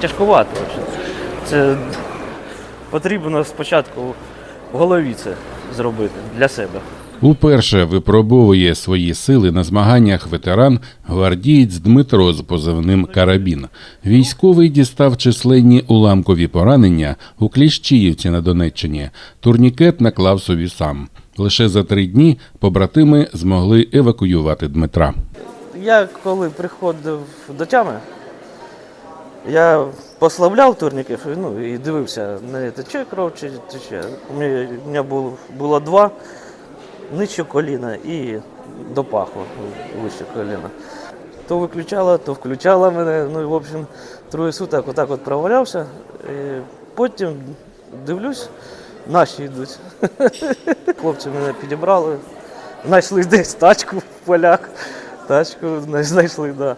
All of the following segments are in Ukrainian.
Тяжкувато. Це потрібно спочатку в голові це зробити для себе. Уперше випробовує свої сили на змаганнях ветеран гвардієць Дмитро з позивним Карабін. Військовий дістав численні уламкові поранення у Кліщіївці на Донеччині. Турнікет наклав собі сам. Лише за три дні побратими змогли евакуювати Дмитра. Я коли приходив до тями, я послабляв турніків ну, і дивився, не тече кров чи тече. У мене, у мене було, було два нижче коліна і до паху вище коліна. То виключала, то включала мене. Ну, і, в общем, троє суток отак от провалявся. І потім дивлюсь, наші йдуть. Хлопці мене підібрали, знайшли десь тачку в полях. Тачку знайшли, так. Да.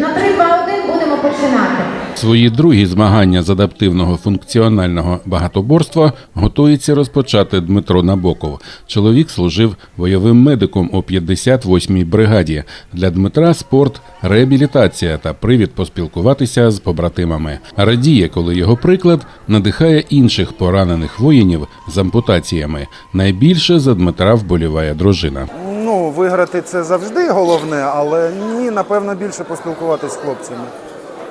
На 3-2-1 будемо починати. Свої другі змагання з адаптивного функціонального багатоборства готується розпочати Дмитро Набоков. Чоловік служив бойовим медиком у 58-й бригаді. Для Дмитра спорт, реабілітація та привід поспілкуватися з побратимами. Радіє, коли його приклад надихає інших поранених воїнів з ампутаціями. Найбільше за Дмитра вболіває дружина. Виграти це завжди головне, але ні, напевно, більше поспілкуватися з хлопцями.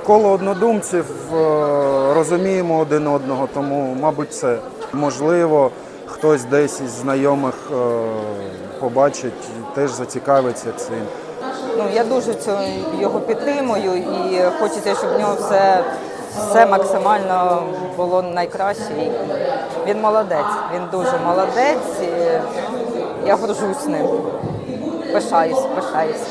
Коло однодумців е, розуміємо один одного, тому, мабуть, це можливо, хтось десь із знайомих е, побачить теж зацікавиться цим. Ну, я дуже цього, його підтримую і хочеться, щоб в нього все, все максимально було найкраще. Він молодець, він дуже молодець. Я горжусь ним. Пишаюсь, пишаюсь.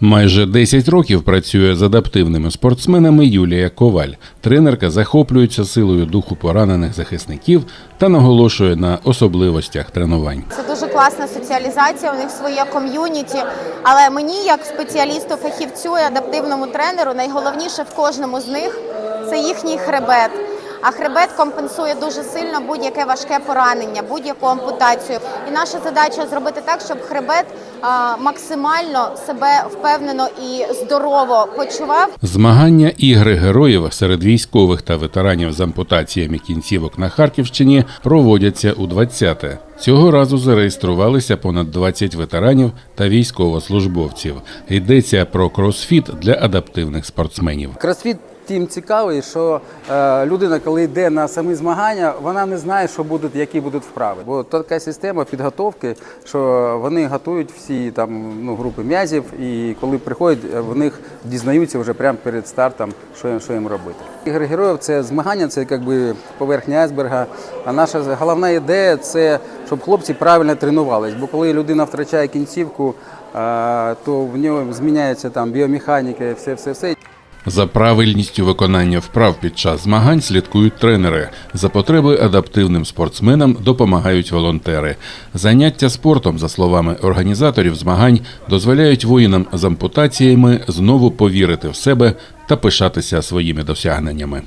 Майже 10 років працює з адаптивними спортсменами Юлія Коваль. Тренерка захоплюється силою духу поранених захисників та наголошує на особливостях тренувань. Це дуже класна соціалізація, у них своє ком'юніті. Але мені, як спеціалісту, фахівцю і адаптивному тренеру, найголовніше в кожному з них це їхній хребет. А хребет компенсує дуже сильно будь-яке важке поранення, будь-яку ампутацію. І наша задача зробити так, щоб хребет максимально себе впевнено і здорово почував. Змагання ігри героїв серед військових та ветеранів з ампутаціями кінцівок на Харківщині проводяться у 20-те. Цього разу зареєструвалися понад 20 ветеранів та військовослужбовців. Йдеться про кросфіт для адаптивних спортсменів. Кросфіт тим цікавий, що е, людина, коли йде на самі змагання, вона не знає, що будуть, які будуть вправи. Бо така система підготовки, що вони готують всі там ну, групи м'язів, і коли приходять, е, в них дізнаються вже прямо перед стартом, що що їм робити. Ігри героїв це змагання, це якби поверхня айсберга. А наша головна ідея це щоб хлопці правильно тренувались. Бо коли людина втрачає кінцівку, то в нього зміняється там біомеханіка, все, все, все. За правильністю виконання вправ під час змагань слідкують тренери. За потреби адаптивним спортсменам допомагають волонтери. Заняття спортом, за словами організаторів змагань, дозволяють воїнам з ампутаціями знову повірити в себе та пишатися своїми досягненнями.